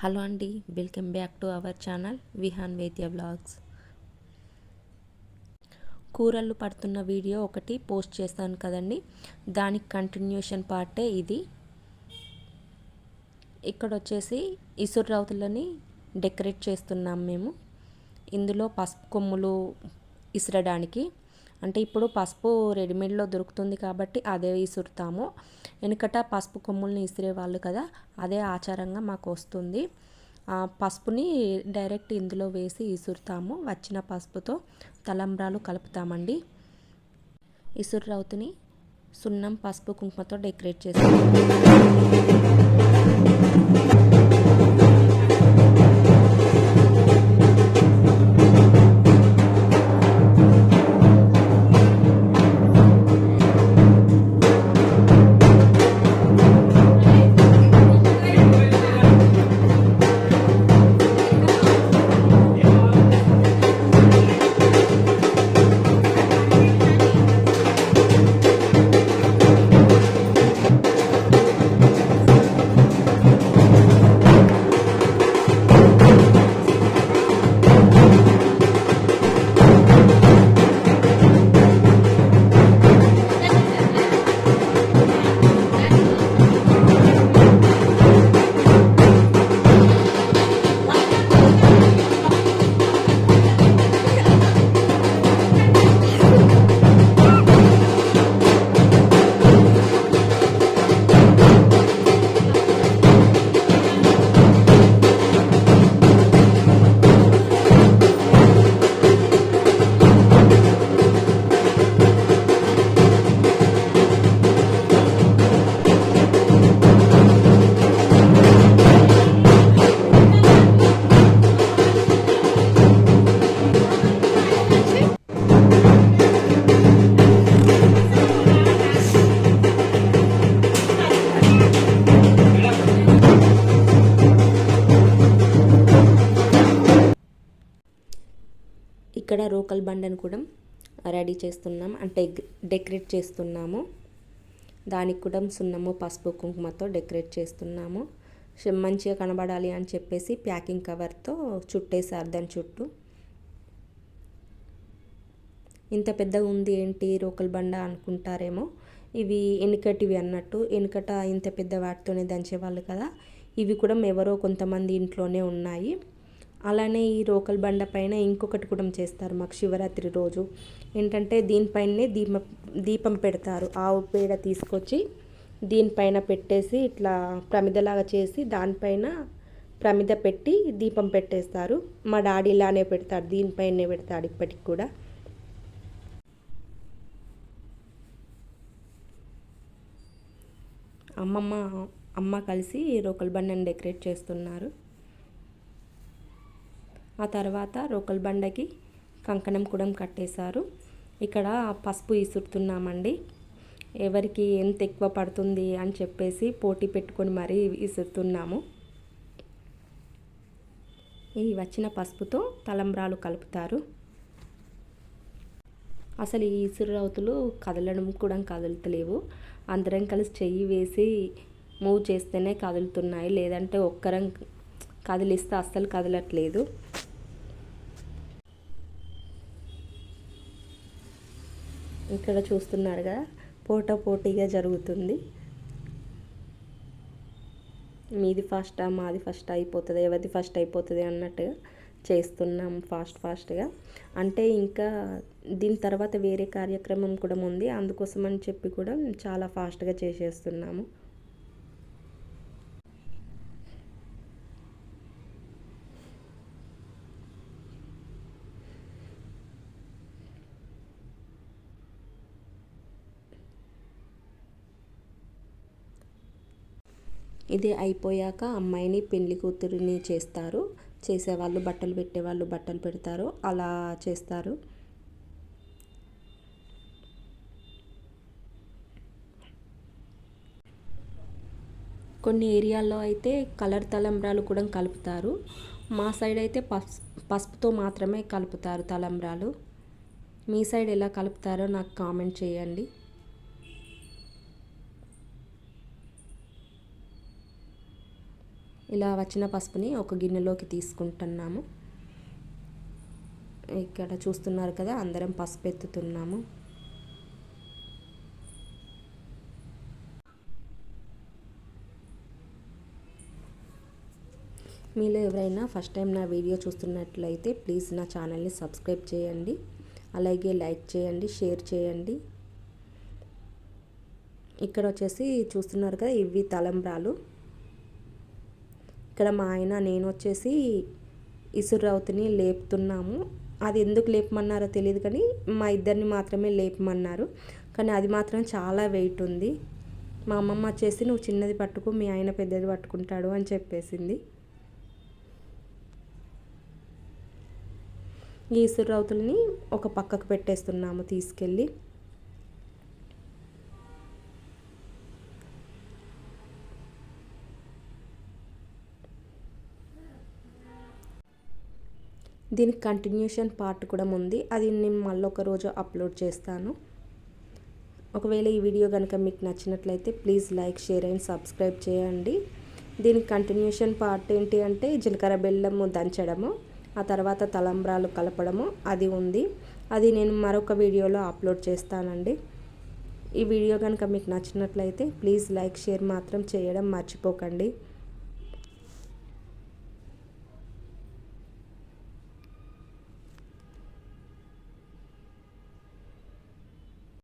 Hello అండి welcome back to our channel Vihaan Vedya blogs కూరలు పడుతున్న వీడియో ఒకటి పోస్ట్ చేస్తాను కదండి. దానికి కంటిన్యూషన్ పార్టే ఇది. ఇక్కడ వచ్చేసి ఇసురు రౌతులని డెకరేట్ చేస్తున్నాం మేము. ఇందులో పసుపు కొమ్ములు ఇసరడానికి. అంటే ఇప్పుడు పసుపు రెడీమేడ్లో దొరుకుతుంది కాబట్టి అదే విసురుతాము. వెనుకట పసుపు కొమ్ముల్ని ఇసిరేవాళ్ళు కదా అదే ఆచారంగా మాకు వస్తుంది. ఆ పసుపుని డైరెక్ట్ ఇందులో వేసి ఇసురుతాము వచ్చిన పసుపుతో తలంబ్రాలు కలుపుతామండి. ఇసురు రౌతుని సున్నం పసుపు కుంకుమతో డెకరేట్ చేస్తాము. ఇక్కడ రోకల్ బండను కూడా రెడీ చేస్తున్నాం. అంటే డెకరేట్ చేస్తున్నాము. దానికి కూడా సున్నము పసుపు కుంకుమతో డెకరేట్ చేస్తున్నాము. మంచిగా కనబడాలి అని చెప్పేసి ప్యాకింగ్ కవర్తో చుట్టేసారు దాని చుట్టూ. ఇంత పెద్దగా ఉంది ఏంటి రోకల్ బండ అనుకుంటారేమో. ఇవి ఎనుకటివి అన్నట్టు. వెనుకట ఇంత పెద్ద వాటితోనే దంచేవాళ్ళు కదా. ఇవి కూడా ఎవరో కొంతమంది ఇంట్లోనే ఉన్నాయి. అలానే ఈ రోకల్ బండ పైన ఇంకొకటి కూడా చేస్తారు మాకు శివరాత్రి రోజు. ఏంటంటే దీనిపైనే దీపం దీపం పెడతారు. ఆవు పేడ తీసుకొచ్చి దీనిపైన పెట్టేసి ఇట్లా ప్రమిదలాగా చేసి దానిపైన ప్రమిద పెట్టి దీపం పెట్టేస్తారు. మా డాడీ ఇలానే పెడతాడు దీనిపైనే పెడతాడు ఇప్పటికి కూడా. అమ్మమ్మ అమ్మ కలిసి రోకల్ బండని డెకరేట్ చేస్తున్నారు. ఆ తర్వాత రోకల్ బండకి కంకణం కూడా కట్టేశారు. ఇక్కడ పసుపు ఇసురుతున్నామండి. ఎవరికి ఎంత ఎక్కువ పడుతుంది అని చెప్పేసి పోటీ పెట్టుకొని మరీ ఇసురుతున్నాము. ఈ వచ్చిన పసుపుతో తలంబ్రాలు కలుపుతారు. అసలు ఈ ఇసురవతులు కదలడం కూడా కదులుతలేవు. అందరం కలిసి చెయ్యి వేసి మూవ్ చేస్తేనే కదులుతున్నాయి. లేదంటే ఒక్కరం కదిలిస్తే అస్సలు కదలట్లేదు. ఇక్కడ చూస్తున్నారు కదా పోటా పోటీగా జరుగుతుంది. మీది ఫాస్టా మాది ఫస్ట్ అయిపోతుంది ఎవరిది ఫస్ట్ అయిపోతుంది అన్నట్టుగా చేస్తున్నాం ఫాస్ట్ ఫాస్ట్గా అంటే ఇంకా దీని తర్వాత వేరే కార్యక్రమం కూడా ఉంది అందుకోసం అని చెప్పి కూడా చాలా ఫాస్ట్గా చేసేస్తున్నాము. ఇది అయిపోయాక అమ్మాయిని పెళ్ళి కూతురిని చేస్తారు. చేసేవాళ్ళు బట్టలు పెట్టేవాళ్ళు బట్టలు పెడతారు. అలా చేస్తారు. కొన్ని ఏరియాల్లో అయితే కలర్ తలంబ్రాలు కూడా కలుపుతారు. మా సైడ్ అయితే పసు పసుపుతో మాత్రమే కలుపుతారు తలంబ్రాలు. మీ సైడ్ ఎలా కలుపుతారో నాకు కామెంట్ చేయండి. ఇలా వచ్చిన పసుపుని ఒక గిన్నెలోకి తీసుకుంటున్నాము. ఇక్కడ చూస్తున్నారు కదా అందరం పసుపు ఎత్తుతున్నాము మీలో ఎవరైనా ఫస్ట్ టైం నా వీడియో చూస్తున్నట్లయితే ప్లీజ్ నా ఛానల్ని సబ్స్క్రైబ్ చేయండి. అలాగే లైక్ చేయండి షేర్ చేయండి. ఇక్కడ వచ్చేసి చూస్తున్నారు కదా ఇవి తలంబ్రాలు. ఇక్కడ మా ఆయన నేను వచ్చేసి ఇసురవుతుని లేపుతున్నాము. అది ఎందుకు లేపమన్నారో తెలియదు కానీ మా ఇద్దరిని మాత్రమే లేపమన్నారు. కానీ అది మాత్రం చాలా వెయిట్ ఉంది. మా అమ్మమ్మ వచ్చేసి నువ్వు చిన్నది పట్టుకో మీ ఆయన పెద్దది పట్టుకుంటాడు అని చెప్పేసింది. ఈ ఇసురవుతుల్ని ఒక పక్కకు పెట్టేస్తున్నాము తీసుకెళ్ళి. దీనికి కంటిన్యూషన్ పార్ట్ కూడా ఉంది అది నేను మళ్ళీ ఒక రోజు అప్లోడ్ చేస్తాను. ఒకవేళ ఈ వీడియో కనుక మీకు నచ్చినట్లయితే please like share and subscribe చేయండి. దీనికి కంటిన్యూషన్ పార్ట్ ఏంటి అంటే జీలకర్ర బెల్లము దంచడము ఆ తర్వాత తలంబ్రాలు కలపడము అది ఉంది. అది నేను మరొక వీడియోలో అప్లోడ్ చేస్తానండి. ఈ వీడియో కనుక మీకు నచ్చినట్లయితే ప్లీజ్ లైక్ షేర్ మాత్రం చేయడం మర్చిపోకండి.